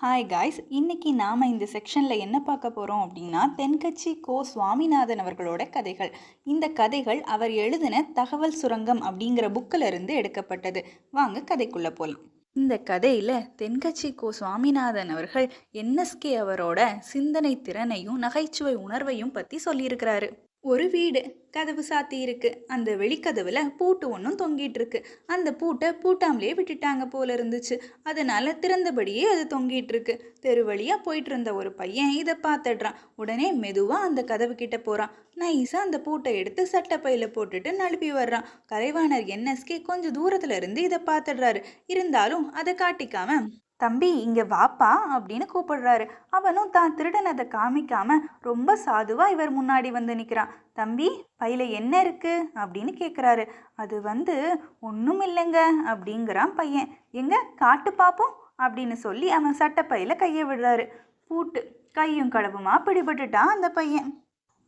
Hi guys இன்னைக்கு நாம் இந்த செக்ஷனில் என்ன பார்க்க போகிறோம் அப்படின்னா தென்கட்சி கோ சுவாமிநாதன் அவர்களோட கதைகள். இந்த கதைகள் அவர் எழுதின தகவல் சுரங்கம் அப்படிங்கிற புக்கில் இருந்து எடுக்கப்பட்டது. வாங்க கதைக்குள்ளே போகலாம் இந்த கதையில் தென்கட்சி கோ சுவாமிநாதன் அவர்கள் என்எஸ்கே அவரோட சிந்தனை திறனையும் நகைச்சுவை உணர்வையும் பற்றி சொல்லியிருக்கிறாரு. ஒரு வீடு கதவு சாத்தி இருக்கு. அந்த வெளிக்கதவுல பூட்டு ஒன்றும் தொங்கிட்டு இருக்கு. அந்த பூட்டை பூட்டாமலே விட்டுட்டாங்க போல இருந்துச்சு. அதனால திறந்தபடியே அது தொங்கிட்டு இருக்கு. தெரு வழியா போயிட்டு இருந்த ஒரு பையன் இதை பார்த்துடுறான். உடனே மெதுவா அந்த கதவு கிட்ட போறான். நைஸா அந்த பூட்டை எடுத்து சட்டப்பையில போட்டுட்டு நழுப்பி வர்றான். கலைவாணர் என்எஸ்கே கொஞ்சம் தூரத்துல இருந்து இதை பார்த்துடுறாரு. இருந்தாலும் அதை காட்டிக்காம தம்பி இங்க வாப்பா அப்படின்னு கூப்பிடுறாரு. அவனும் தான் திருடனதை காமிக்காம ரொம்ப சாதுவா இவர் முன்னாடி வந்து நிற்கிறான் தம்பி பையில என்ன இருக்கு? அப்படின்னு கேட்குறாரு அது வந்து ஒன்றும் இல்லைங்க அப்படிங்கிறான் பையன். எங்க காட்டு பார்ப்போம் அப்படின்னு சொல்லி அவன் சட்டப்பையில கையை விடுறாரு. பூட்டு கையும் களவுமா பிடிபட்டுட்டான் அந்த பையன்.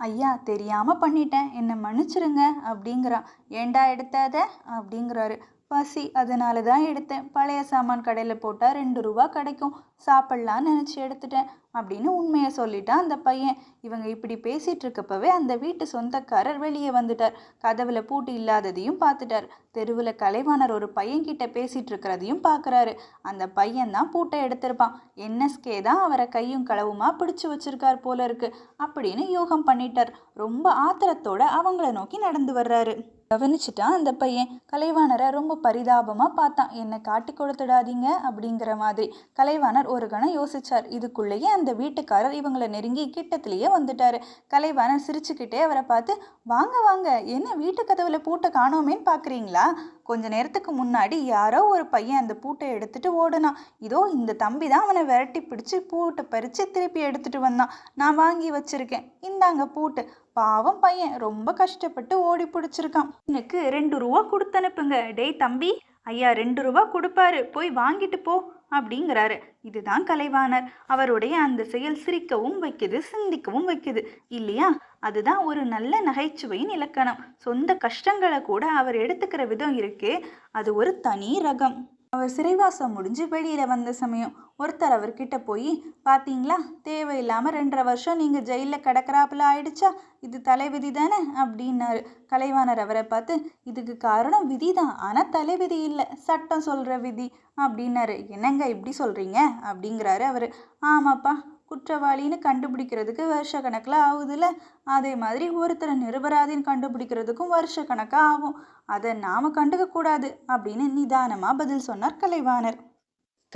ஐயா தெரியாம பண்ணிட்டேன். என்னை மன்னிச்சிருங்க அப்படிங்கிறான். ஏண்டா எடுத்தாத அப்படிங்கிறாரு. பசி அதனால தான் எடுத்தேன். பழைய சாமான் கடையில் போட்டால் ரெண்டு ரூபா கிடைக்கும். சாப்பிட்லான்னு நினச்சி எடுத்துட்டேன் அப்படின்னு உண்மையை சொல்லிட்டான் அந்த பையன். இவங்க இப்படி பேசிகிட்டு இருக்கப்பவே அந்த வீட்டு சொந்தக்காரர் வெளியே வந்துட்டார். கதவுல பூட்டு இல்லாததையும் பார்த்துட்டார். தெருவில் கலைவாணர் ஒரு பையன்கிட்ட பேசிகிட்டு இருக்கிறதையும் பார்க்குறாரு. அந்த பையன் தான் பூட்டை எடுத்திருப்பான். என்எஸ்கே தான் அவரை கையும் களவுமா பிடிச்சு வச்சிருக்கார் போல இருக்கு அப்படின்னு யோகம் பண்ணிட்டார். ரொம்ப ஆத்திரத்தோட அவங்கள நோக்கி நடந்து வர்றாரு. கவனிச்சிட்டான் அந்த பையன் கலைவாணரை ரொம்ப பரிதாபமாக பார்த்தான். என்னை காட்டி கொடுத்துடாதீங்க அப்படிங்கிற மாதிரி கலைவாணர் ஒரு கணம் யோசிச்சார். இதுக்குள்ளேயே அந்த வீட்டுக்காரர் இவங்களை நெருங்கி கிட்டத்திலேயே வந்துட்டார். கலைவாணர் சிரிச்சுக்கிட்டே அவரை பார்த்து வாங்க வாங்க என்ன வீட்டு கதவுல பூட்டை காணோமேன்னு பார்க்குறீங்களா கொஞ்ச நேரத்துக்கு முன்னாடி யாரோ ஒரு பையன் அந்த பூட்டை எடுத்துட்டு ஓடுனான். இதோ இந்த தம்பி தான் அவனை விரட்டி பிடிச்சி பூட்டை பறித்து திருப்பி எடுத்துட்டு வந்தான். நான் வாங்கி வச்சிருக்கேன். இந்தாங்க பூட்டு. பாவம் பையன். ரொம்ப கஷ்டப்பட்டு ஓடி பிடிச்சிருக்கான். எனக்கு ரெண்டு ரூபா கொடுத்து அனுப்புங்க. டேய் தம்பி ஐயா ரெண்டு ரூபா கொடுப்பாரு. போய் வாங்கிட்டு போ அப்படிங்கிறாரு. இதுதான் கலைவாணர். அவருடைய அந்த செயல் சிரிக்கவும் வைக்குது சிந்திக்கவும் வைக்குது. இல்லையா? அதுதான் ஒரு நல்ல நகைச்சுவையின் இலக்கணம். சொந்த கஷ்டங்களை கூட அவர் எடுத்துக்கிற விதம் இருக்கே அது ஒரு தனி ரகம். அவர் சிறைவாசம் முடிஞ்சு வெளியில வந்த சமயம் ஒருத்தர் அவர்கிட்ட போய் பார்த்தீங்களா தேவையில்லாமல் ரெண்டரை வருஷம் நீங்கள் ஜெயிலில் கிடக்கிறாப்புல ஆயிடுச்சா? இது தலைவிதி தானே? அப்படின்னாரு. கலைவாணர் அவரை பார்த்து இதுக்கு காரணம் விதி தான். ஆனால் தலைவிதி இல்லை. சட்டம் சொல்கிற விதி. அப்படின்னாரு. என்னங்க இப்படி சொல்கிறீங்க அப்படிங்கிறாரு அவர். ஆமாப்பா. குற்றவாளின்னு கண்டுபிடிக்கிறதுக்கு வருஷ கணக்கில் ஆகுதுல்ல? அதே மாதிரி ஒருத்தரை நிரபராதின்னு கண்டுபிடிக்கிறதுக்கும் வருஷ கணக்காக ஆகும். அதை நாம் கண்டுக்க கூடாது அப்படின்னு நிதானமாக பதில் சொன்னார் கலைவாணர்.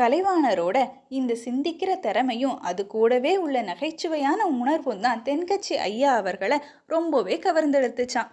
கலைவாணரோட இந்த சிந்திக்கிற திறமையும் அது கூடவே உள்ள நகைச்சுவையான உணர்வும் தான் தென்கட்சி ஐயா அவர்களை ரொம்பவே கவர்ந்தெடுத்துச்சான்